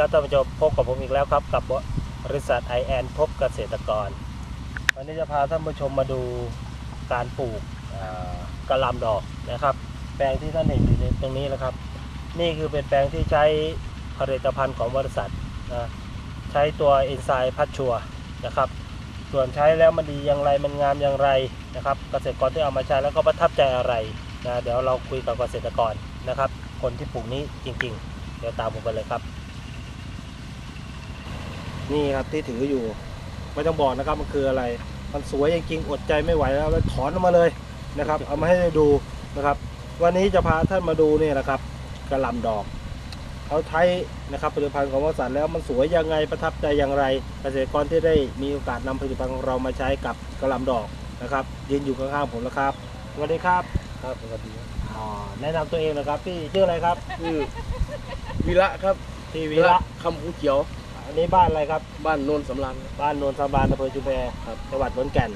ครับท่านผู้ชมพบกับผมอีกแล้วครับ กับบริษัทไอแอนพบเกษตรกร วันนี้จะพาท่านผู้ชมมาดูการปลูกกระลำดอกนะครับ แปลงที่ท่านเห็นอยู่ในตรงนี้นะครับ นี่คือเป็นแปลงที่ใช้ผลิตภัณฑ์ของบริษัทนะใช้ตัวเอนไซม์พัชชัวนะครับ ส่วนใช้แล้วมันดีอย่างไรมันงามอย่างไรนะครับ เกษตรกรที่เอามาใช้แล้วก็ประทับใจอะไรนะเดี๋ยวเราคุยกับเกษตรกรนะครับ คนที่ปลูกนี้จริง ๆ เดี๋ยวตามผมไปเลยครับ นี่ครับที่ถืออยู่ ไม่ต้องบอกนะครับมันคืออะไร มันสวยจริงๆอดใจไม่ไหวแล้วเลยถอนออกมาเลยนะครับ เอามาให้ดูนะครับ วันนี้จะพาท่านมาดูเนี่ยนะครับกระหลำดอกเขาใช้นะครับผลิตภัณฑ์ของวสันต์แล้วมันสวยยังไงประทับใจอย่างไร เกษตรกรที่ได้มีโอกาสนำผลิตภัณฑ์ของเรามาใช้กับกระหลำดอกนะครับยืนอยู่ข้างๆผมแล้วครับสวัสดีครับครับสวัสดีครับอ๋อแนะนำตัวเองนะครับพี่ชื่ออะไรครับชื่อวีระครับพี่วีระคำภูเขียว อันนี้บ้านอะไรครับ บ้านโนนสำรานครับบ้านโนนสำราญอำเภอชุมแพครับ จังหวัดขอนแก่น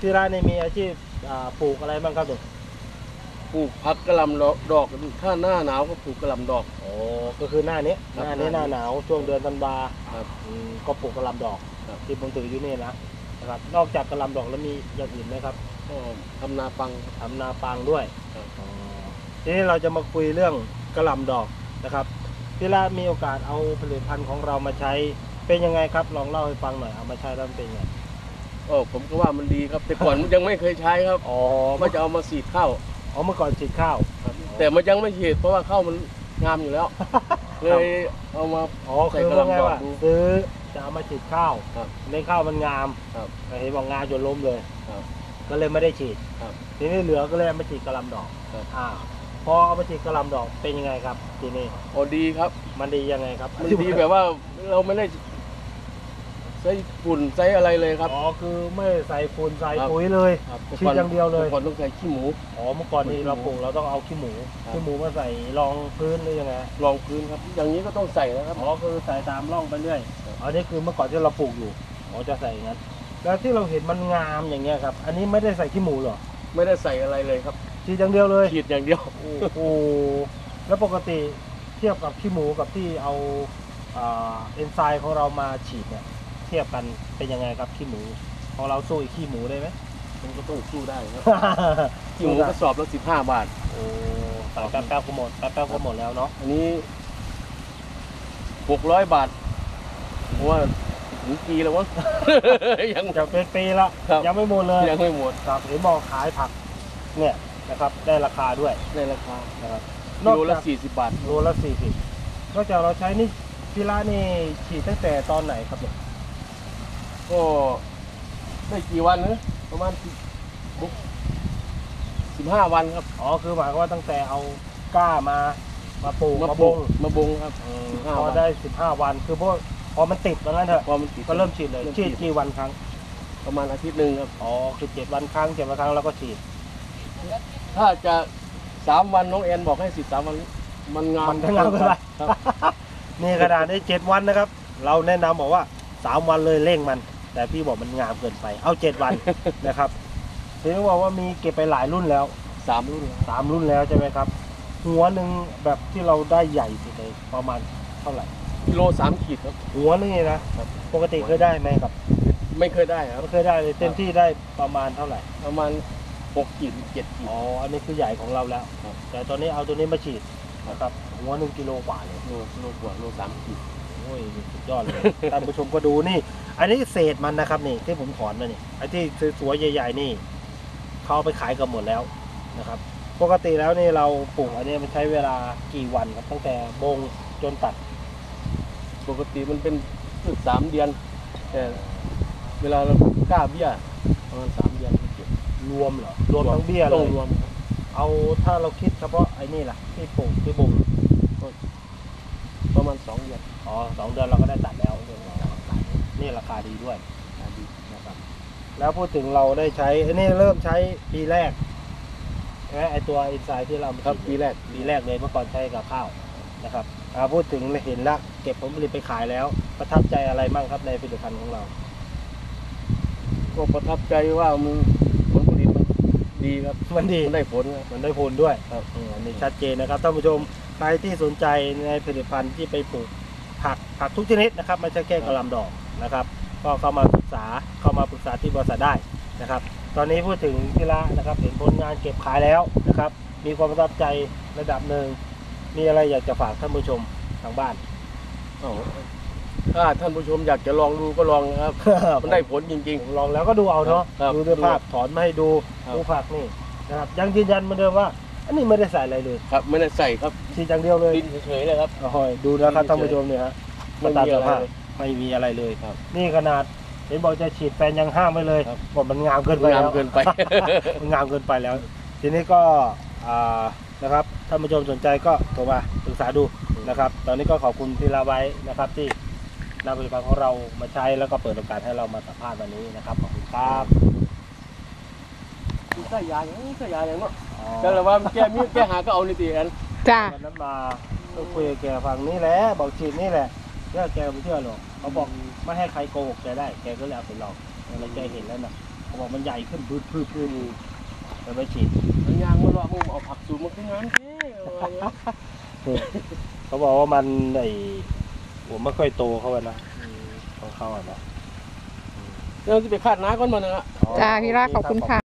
ที่ร้านนี้มีอาชีพอ่าปลูกอะไรบ้างครับเนี่ยปลูกพักกระหลำดอก ถ้าหน้าหนาวก็ปลูกกระหลำดอก โอ้ก็คือหน้านี้ครับหน้านี้หน้าหนาวช่วงเดือนธันวาครับอืมก็ปลูกกระหลำดอกครับ ที่ผมถืออยู่นี่นะนะครับ นอกจากกระหลำดอกแล้วมีอย่างอื่นไหมครับก็ทำนาปัง ทำนาปางด้วยครับ อ๋อทีนี้เราจะมาคุยเรื่องกระหลำดอกนะครับ พี่ละมีโอกาสเอาผลิตภัณฑ์ของเรามาใช้เป็นยังไงครับลองเล่าให้ฟังหน่อยเอามาใช้แล้วมันเป็นยังไงโอ้ผมก็ว่ามันดีครับ แต่ก่อนยังไม่เคยใช้ครับอ๋อว่าจะเอามาสีดข้าวอ๋อเมื่อก่อนฉีดข้าวครับแต่มันยังไม่ฉีดเพราะว่าข้าวมันงามอยู่แล้ว เลยเอามาอ๋อใส่คือกระหว่าล่ำไงดอกว่าดู ซื้อจะเอามาฉีดข้าวครับในข้าวมันงามครับแต่เห็นบอกงามจนล้มเลยครับก็เลยไม่ได้ฉีดครับทีนี้เหลือก็เลยเอามาฉีดกระหลำดอกครับ อ่า พอเอามาฉีดกระหลำดอกเป็นยังไงครับทีนี้โอ้ดีครับมันดียังไงครับมันดีแบบว่าเราไม่ได้ใส่ฝุ่นใส่อะไรเลยครับ อ๋อคือไม่ใส่ฝุ่นใส่ครับปุ๋ยเลยครับฉีดอย่างเดียวเลยแต่ก่อนต้องใส่ขี้หมูอ๋อเมื่อก่อนนี้เราปลูกเราต้องเอาขี้หมูครับขี้หมูมาใส่รองพื้นหรือยังไงรองพื้นครับ อย่างนี้ก็ต้องใส่นะครับอ๋อคือใส่ตามร่องไปเรื่อยครับอันนี้คือเมื่อก่อนที่เราปลูกอยู่อ๋อจะใส่อย่างนั้นแล้วที่เราเห็นมันงามอย่างเงี้ยครับ อันนี้ไม่ได้ใส่ขี้หมูเหรอไม่ได้ใส่อะไรเลยครับ ฉีดอย่างเดียวเลย ฉีดอย่างเดียว โอ้โห แล้วปกติเทียบกับขี้หมูกับที่เอาอ่าเอนไซม์ของเรามาฉีดเนี่ยเทียบกันเป็นยังไงครับขี้หมูของเราสู้อีกขี้หมูได้ไหมมันก็ต้องสู้ได้ครับขี้หมูกระสอบละสิบห้าบาท โอ้ใส่แป๊บแป๊บๆก็หมดแป๊บแป๊บๆก็หมดแล้วเนาะ อันนี้หกร้อยบาทเพราะว่าถึงปีแล้ววะยังจะเป็นปีละครับยังไม่หมดเลย ยังไม่หมด ครับเห็นบอกขายผัก เนี่ย นะครับ ได้ราคาด้วยในราคานะครับกิโลละจากสี่สิบบาท โลละสี่สิบนอกจากเราใช้นี่พิระนี่ฉีดตั้งแต่ตอนไหนครับเนี่ยก็ได้กี่วันนะประมาณสิบห้าวันครับอ๋อคือหมายความว่าตั้งแต่เอาก้ามามาปลูกมามาบบงงมาบงครับ อืม15พอวัน ได้สิบห้าวันคือพวกพอมันติดว่างั้นเถอะพอมันติดก็เริ่มฉีดเลยริ่มฉีดกี่วันครั้ง ประมาณอาทิตย์หนึ่งครับ อ๋อคือเจ็ดวันครั้งเจ็ดวันครั้งแล้วก็ฉีด ถ้าจะสามวันน้องแอนบอกให้สิบสามวัน มันงามมันจะงามเกินไป ครับ นี่กระดาษได้เจ็ดวันนะครับ เราแนะนำบอกว่าสามวันเลยเร่งมัน แต่พี่บอกมันงามเกินไป เอาเจ็ดวัน นะครับถึงบอกว่ามีเก็บไปหลายรุ่นแล้วสามรุ่นแล้วสามรุ่นแล้วใช่ไหมครับ หัวหนึ่งแบบที่เราได้ใหญ่สุดเลยประมาณเท่าไหร่ กิโลสามขีดครับ หัวนึงนี่นะ ครับ ปกติเคยได้ไหมครับไม่เคยได้ครับ ไม่เคยได้เลยเต็มที่ได้ประมาณเท่าไหร่ ประมาณ หกขีดเจ็ดขีด อ๋อ อันนี้คือใหญ่ของเราแล้ว ครับ แต่ตอนนี้เอาตัวนี้มาฉีดนะครับ หัวหนึ่งกิโลกว่าเลยโลโลกว่าโลสามขีด โอ้ยสุดยอดเลย ท่านผู้ชมก็ดูนี่ อันนี้เศษมันนะครับนี่ที่ผมถอนมานี่ไอ้ที่สวยๆใหญ่ๆนี่เขาเอาไปขายกันหมดแล้วนะครับ ปกติแล้วนี่เราปลูกอันนี้มันใช้เวลากี่วันครับตั้งแต่บงจนตัด ปกติมันเป็นพืชสามเดือน แต่เวลาเรากล้าเบี้ยประมาณสามเดือนก็เก็บ รวมเหรอรวมทั้งเบี้ยเลต้องยรวมครับเอาถ้าเราคิดเฉพาะไอ้นี่ล่ะที่ปลูกที่บงประมาณสองเดือนอ๋อสองเดือนเราก็ได้ตัดแล้วเดือนสองตัดนี่ราคาดีด้วยอ่าดีนะครับแล้วพูดถึงเราได้ใช้อันนี้เริ่มใช้ปีแรกใช่ไหมไอตัวอินไซด์ที่เราครับฉีดปีแรกปีแรกเลยเมื่อก่อนใช้กับข้าวนะครับอ่าพูดถึงเห็นละเก็บผลผลิตไปขายแล้ว ประทับใจอะไรบ้างครับในผลิตภัณฑ์ของเรา ก็ประทับใจว่ามันผลผลิตมัน ดีครับ มันดีมันได้ผลครับมันได้ผลด้วยครับอืมอันนี้ชัดเจนนะครับท่านผู้ชมใครที่สนใจในผลิตภัณฑ์ที่ไปปลูกผักผักทุกชนิดนะครับไม่ใช่แค่กระหลำดอกนะครับ ก็เข้ามาศึกษาเข้ามาปรึกษาที่บริษัทได้นะครับ ตอนนี้พูดถึงที่ละนะครับเห็นผลงานเก็บขายแล้วนะครับ มีความประทับใจระดับหนึ่งมีอะไรอยากจะฝากท่านผู้ชมทางบ้านเอา ถ้าท่านผู้ชมอยากจะลองดูก็ลองนะครับ มันได้ผลจริงผมลองแล้วก็ดูเอาเนาะครับดูด้วยภาพถอนมาให้ดูครับ ดูผักนี่นะครับยังยืนยันเหมือนเดิมว่า อันนี้ไม่ได้ใส่อะไรเลยๆ ครับ ไม่ได้ใส่ครับฉีดอย่างเดียวเลยดินเฉยๆเลยครับ โอ้โหดูนะครับท่านผู้ชมเนี่ยฮะไม่ตามมีสอะไรภาพเลยไม่มีอะไรเลยครับนี่ขนาดเห็นบอกจะฉีดแฟนยังห้ามไว้เลยครับ บอกมันงามเกินไปงามแล้ว เกินไป มันงามเกินไปแล้ว ทีนี้ก็อ่านะครับท่านผู้ชมสนใจก็โทรมาปรึกษาดูนะครับ ตอนนี้ก็ขอบคุณพี่ลาไว้นะครับที่ นำผลิตภัณฑ์ของเรามาใช้แล้วก็เปิดโอกาสให้เรามาสัมภาษณ์วันนี้นะครับขอบคุณครับใส่ยาอย่างใส่ยาอย่างเนาะอ๋อก็เลยว่าแกมีแกหาก็เอาในตีกันจ้าวันนั้นมาก็คุยกับแกฟังนี่แหละบอกฉีดนี่แหละเชื่อแกไม่เชื่อหรอกเขาบอกไม่ให้ใครโกหกแกได้แกก็เลยเอาไปลองแล้วแกเห็นแล้วนะเขาบอกมันใหญ่ขึ้นพืดพืดพืดเลยไปฉีดยางมาเลาะมึงเอาผักสูงมาขึ้นงานสิเขาบอกว่ามันไอ้ หัวไม่ค่อยโตเขาอะนะของเขาอะนะ เราจะไปคาดน้าก่อนมานะ จ้าพี่ราขอบคุณค่ะ